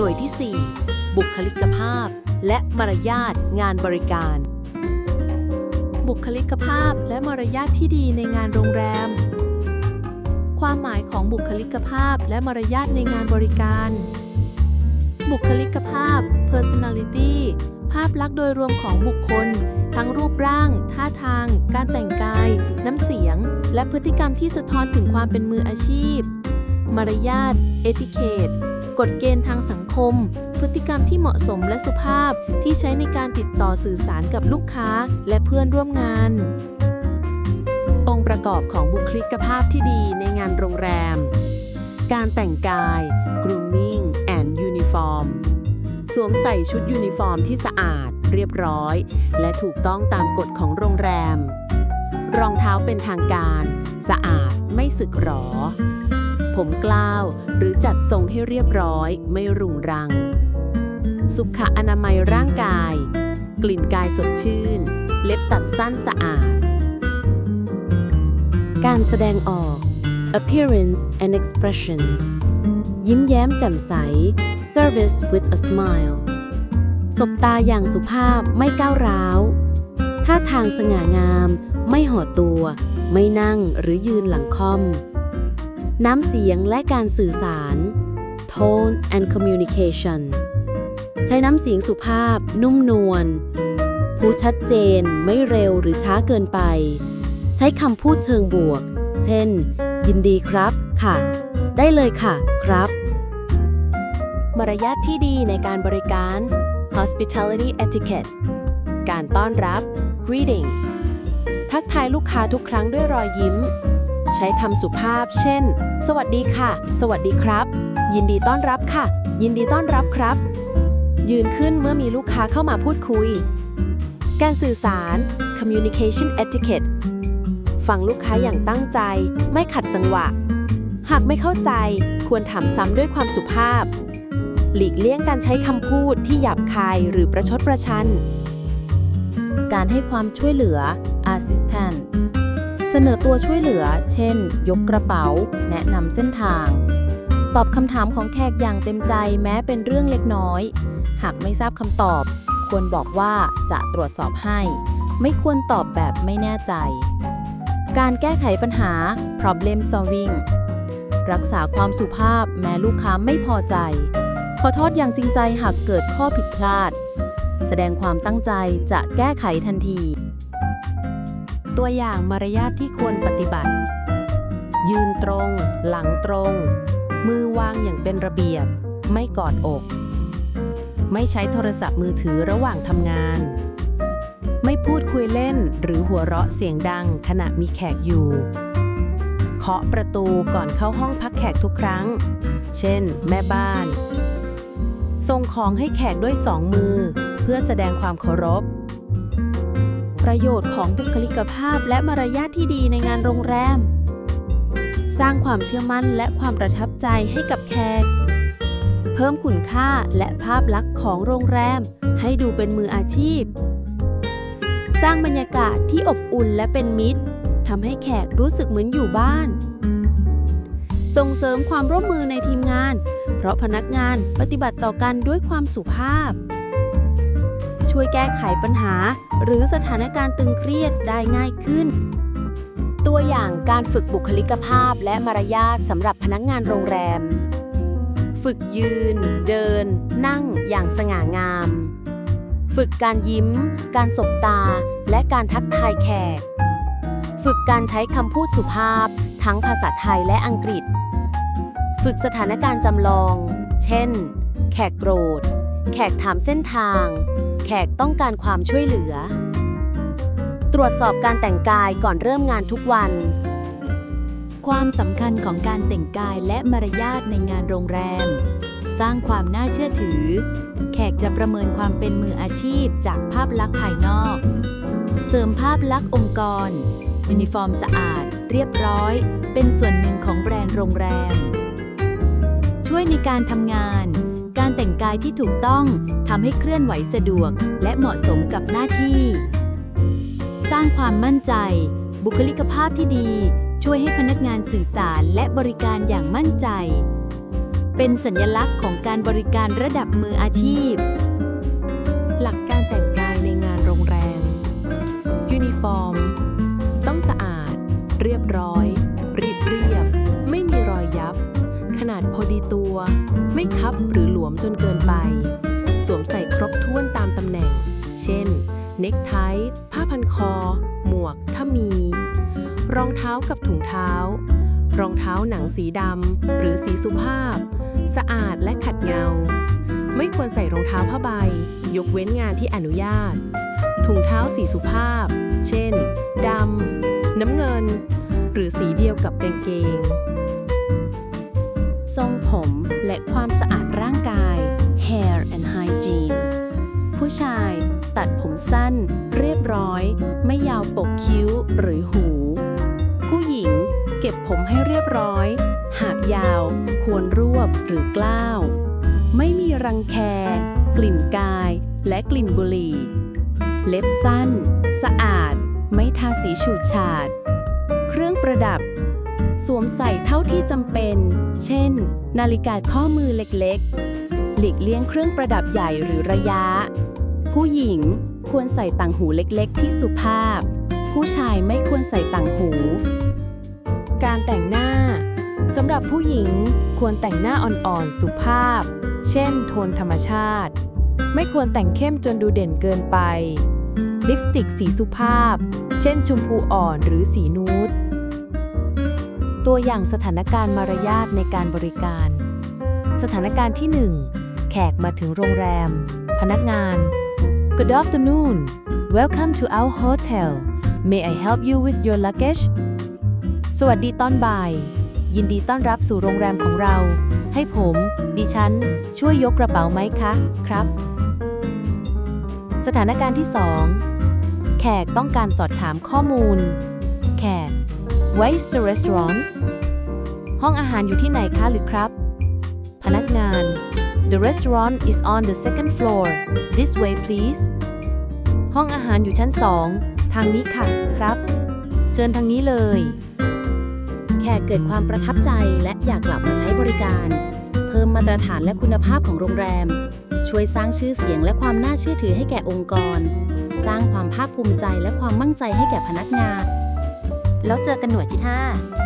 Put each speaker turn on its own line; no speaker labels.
หน่วยที่ 4 บุคลิกภาพ และมารยาทงานบริการ บุคลิกภาพและมารยาทที่ดีในงานโรงแรม ความหมายของบุคลิกภาพและมารยาทในงานบริการ บุคลิกภาพ personality ภาพลักษณ์โดยรวมของบุคคล ทั้งรูปร่าง ท่าทาง การแต่งกาย น้ำเสียง และพฤติกรรมที่สะท้อนถึงความเป็นมืออาชีพ มารยาท etiquette กฎเกณฑ์ทางสังคม พฤติกรรมที่เหมาะสมและสุภาพที่ใช้ในการติดต่อสื่อสารกับลูกค้าและเพื่อนร่วมงาน องค์ประกอบของบุคลิกภาพที่ดีในงานโรงแรม การแต่งกาย grooming and uniform สวมใส่ชุดยูนิฟอร์มที่สะอาด เรียบร้อย และถูกต้องตามกฎของโรงแรม รองเท้าเป็นทางการ สะอาดไม่สึกหรอ ผมกล้าว หรือจัดทรงให้เรียบร้อย ไม่รุงรัง สุขอนามัยร่างกาย กลิ่นกายสดชื่น เล็บตัดสั้นสะอาด การแสดงออก appearance and expression ยิ้มแย้มแจ่มใส service with a smile สบตาอย่างสุภาพไม่ก้าวร้าว ท่าทางสง่างาม ไม่ห่อตัว ไม่นั่งหรือยืนหลังคอม น้ำเสียงและการสื่อสาร tone and communication ใช้น้ำเสียงสุภาพ นุ่มนวลพูดชัดเจน ไม่เร็วหรือช้าเกินไป ใช้คำพูดเชิงบวก เช่น ยินดีครับ ค่ะ ได้เลยค่ะ ครับ มารยาทที่ดีในการบริการ hospitality etiquette การต้อนรับ greeting ทักทายลูกค้าทุกครั้งด้วยรอยยิ้ม ใช้คำสุภาพ เช่น สวัสดีค่ะ สวัสดีครับ ยินดีต้อนรับค่ะ ยินดีต้อนรับครับ ยืนขึ้นเมื่อมีลูกค้าเข้ามาพูดคุย การสื่อสาร communication etiquette ฟังลูกค้าอย่างตั้งใจ ไม่ขัดจังหวะ หากไม่เข้าใจ ควรถามซ้ำด้วยความสุภาพ หลีกเลี่ยงการใช้คำพูดที่หยาบคายหรือประชดประชัน การให้ความช่วยเหลือ assistant เสนอตัวช่วยเหลือ เช่น ยกกระเป๋า แนะนำเส้นทาง ตอบคำถามของแขกอย่างเต็มใจแม้เป็นเรื่องเล็กน้อย หากไม่ทราบคำตอบ ควรบอกว่าจะตรวจสอบให้ ไม่ควรตอบแบบไม่แน่ใจ การแก้ไขปัญหา problem solving รักษาความสุภาพแม้ลูกค้าไม่พอใจ ขอโทษอย่างจริงใจหากเกิดข้อผิดพลาด แสดงความตั้งใจจะแก้ไขทันที ตัวอย่างมารยาทที่ควรปฏิบัติ ยืนตรง หลังตรง มือวางอย่างเป็นระเบียบ ไม่กอดอก ไม่ใช้โทรศัพท์มือถือระหว่างทำงาน ไม่พูดคุยเล่นหรือหัวเราะเสียงดังขณะมีแขกอยู่ เคาะประตูก่อนเข้าห้องพักแขกทุกครั้ง เช่น แม่บ้าน ส่งของให้แขกด้วยสองมือ เพื่อแสดงความเคารพ ประโยชน์ของบุคลิกภาพและมารยาทที่ดีในงานโรงแรม สร้างความเชื่อมั่นและความประทับใจให้กับแขก เพิ่มคุณค่าและภาพลักษณ์ของโรงแรม ให้ดูเป็นมืออาชีพ สร้างบรรยากาศที่อบอุ่นและเป็นมิตรทำให้แขกรู้สึกเหมือนอยู่บ้าน ส่งเสริมความร่วมมือในทีมงาน เพราะพนักงานปฏิบัติต่อกันด้วยความสุภาพ ช่วยแก้ไขปัญหา หรือสถานการณ์ตึงเครียดได้ง่ายขึ้น ตัวอย่างการฝึกบุคลิกภาพและมารยาทสำหรับพนักงานโรงแรม ฝึกยืน เดิน นั่งอย่างสง่างาม ฝึกการยิ้ม การสบตา และการทักทายแขก ฝึกการใช้คำพูดสุภาพ ทั้งภาษาไทยและอังกฤษ ฝึกสถานการณ์จำลอง เช่น แขกโกรธแขกถามเส้นทาง แขกต้องการความช่วยเหลือ ตรวจสอบการแต่งกายก่อนเริ่มงานทุกวัน ความสำคัญของการแต่งกายและมารยาทในงานโรงแรม สร้างความน่าเชื่อถือ แขกจะประเมินความเป็นมืออาชีพจากภาพลักษณ์ภายนอก เสริมภาพลักษณ์องค์กร ยูนิฟอร์มสะอาด เรียบร้อย เป็นส่วนหนึ่งของแบรนด์โรงแรม ช่วยในการทำงาน การแต่งกายที่ถูกต้องทำให้เคลื่อนไหวสะดวก และเหมาะสมกับหน้าที่ สร้างความมั่นใจ บุคลิกภาพที่ดี ช่วยให้พนักงานสื่อสารและบริการอย่างมั่นใจ
เป็นสัญลักษณ์ของการบริการระดับมืออาชีพ
ไม่คับหรือหลวมจนเกินไป สวมใส่ครบถ้วนตามตำแหน่ง เช่น เน็กไท ผ้าพันคอ หมวก ถ้ามี รองเท้ากับถุงเท้า รองเท้าหนังสีดำหรือสีสุภาพ สะอาดและขัดเงา ไม่ควรใส่รองเท้าผ้าใบ ยกเว้นงานที่อนุญาต ถุงเท้าสีสุภาพ เช่นดำน้ำเงิน หรือสีเดียวกับกางเกง
ทรงผมและความสะอาดร่างกาย hair and hygiene ผู้ชาย ตัดผมสั้น เรียบร้อย ไม่ยาวปกคิ้วหรือหู ผู้หญิง เก็บผมให้เรียบร้อย หากยาว ควรรวบหรือกล้าว ไม่มีรังแค กลิ่นกาย และกลิ่นบุหรี่ เล็บสั้น สะอาด ไม่ทาสีฉูดฉาด เครื่องประดับ สวมใส่เท่าที่จำเป็น เช่น นาฬิกาข้อมือเล็กๆ หลีกเลี่ยงเครื่องประดับใหญ่หรือระยะ ผู้หญิงควรใส่ต่างหูเล็กๆ ที่สุภาพ ผู้ชายไม่ควรใส่ต่างหู
การแต่งหน้าสำหรับผู้หญิงควรแต่งหน้าอ่อนๆ สุภาพ เช่น โทนธรรมชาติ ไม่ควรแต่งเข้มจนดูเด่นเกินไป ลิปสติกสีสุภาพ เช่นชมพูอ่อนหรือสีนูด ตัวอย่างสถานการณ์มารยาทในการบริการ สถานการณ์ที่ 1 แขกมาถึงโรงแรม พนักงาน Good afternoon Welcome to our hotel May I help you with your luggage สวัสดีตอนบ่าย ยินดีต้อนรับสู่โรงแรมของเรา ให้ผม ดิฉัน ช่วยยกกระเป๋าไหมคะ ครับ สถานการณ์ที่ 2 แขกต้องการสอบถามข้อมูล แขก Where's the restaurant ห้องอาหารอยู่ที่ไหนคะหรือครับ พนักงาน The restaurant is on the second floor this way please ห้องอาหารอยู่ชั้น2ทางนี้ค่ะครับ เชิญทางนี้เลย
แขกเกิดความประทับใจและอยากกลับมาใช้บริการ เพิ่มมาตรฐานและคุณภาพของโรงแรม ช่วยสร้างชื่อเสียงและความน่าเชื่อถือให้แก่องค์กร สร้างความภาคภูมิใจและความมั่นใจให้แก่พนักงาน แล้วเจอกันหน่วยที่ 5